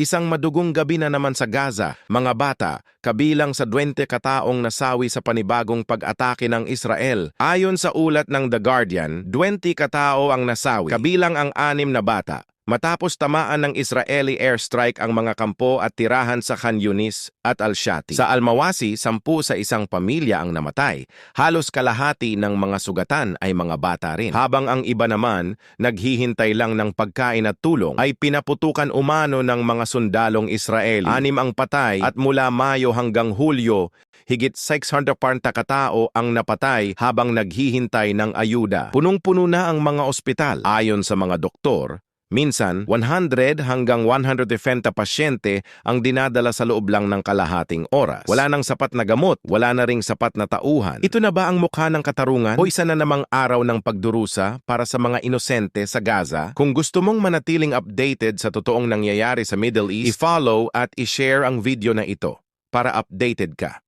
Isang madugong gabi na naman sa Gaza, mga bata, kabilang sa 20 kataong nasawi sa panibagong pag-atake ng Israel. Ayon sa ulat ng The Guardian, 20 katao ang nasawi, kabilang ang anim na bata. Matapos tamaan ng Israeli airstrike ang mga kampo at tirahan sa Khan Yunis at Al-Shati. Sa Almawasi, sampu sa isang pamilya ang namatay. Halos kalahati ng mga sugatan ay mga bata rin. Habang ang iba naman, naghihintay lang ng pagkain at tulong, ay pinaputukan umano ng mga sundalong Israeli. Anim ang patay at mula Mayo hanggang Hulyo, higit 640 katao ang napatay habang naghihintay ng ayuda. Punong-puno na ang mga ospital. Ayon sa mga doktor, Minsan, 100 hanggang 150 pasyente ang dinadala sa loob lang ng kalahating oras. Wala nang sapat na gamot, wala na ring sapat na tauhan. Ito na ba ang mukha ng katarungan o isa na namang araw ng pagdurusa para sa mga inosente sa Gaza? Kung gusto mong manatiling updated sa totoong nangyayari sa Middle East, i-follow at i-share ang video na ito para updated ka.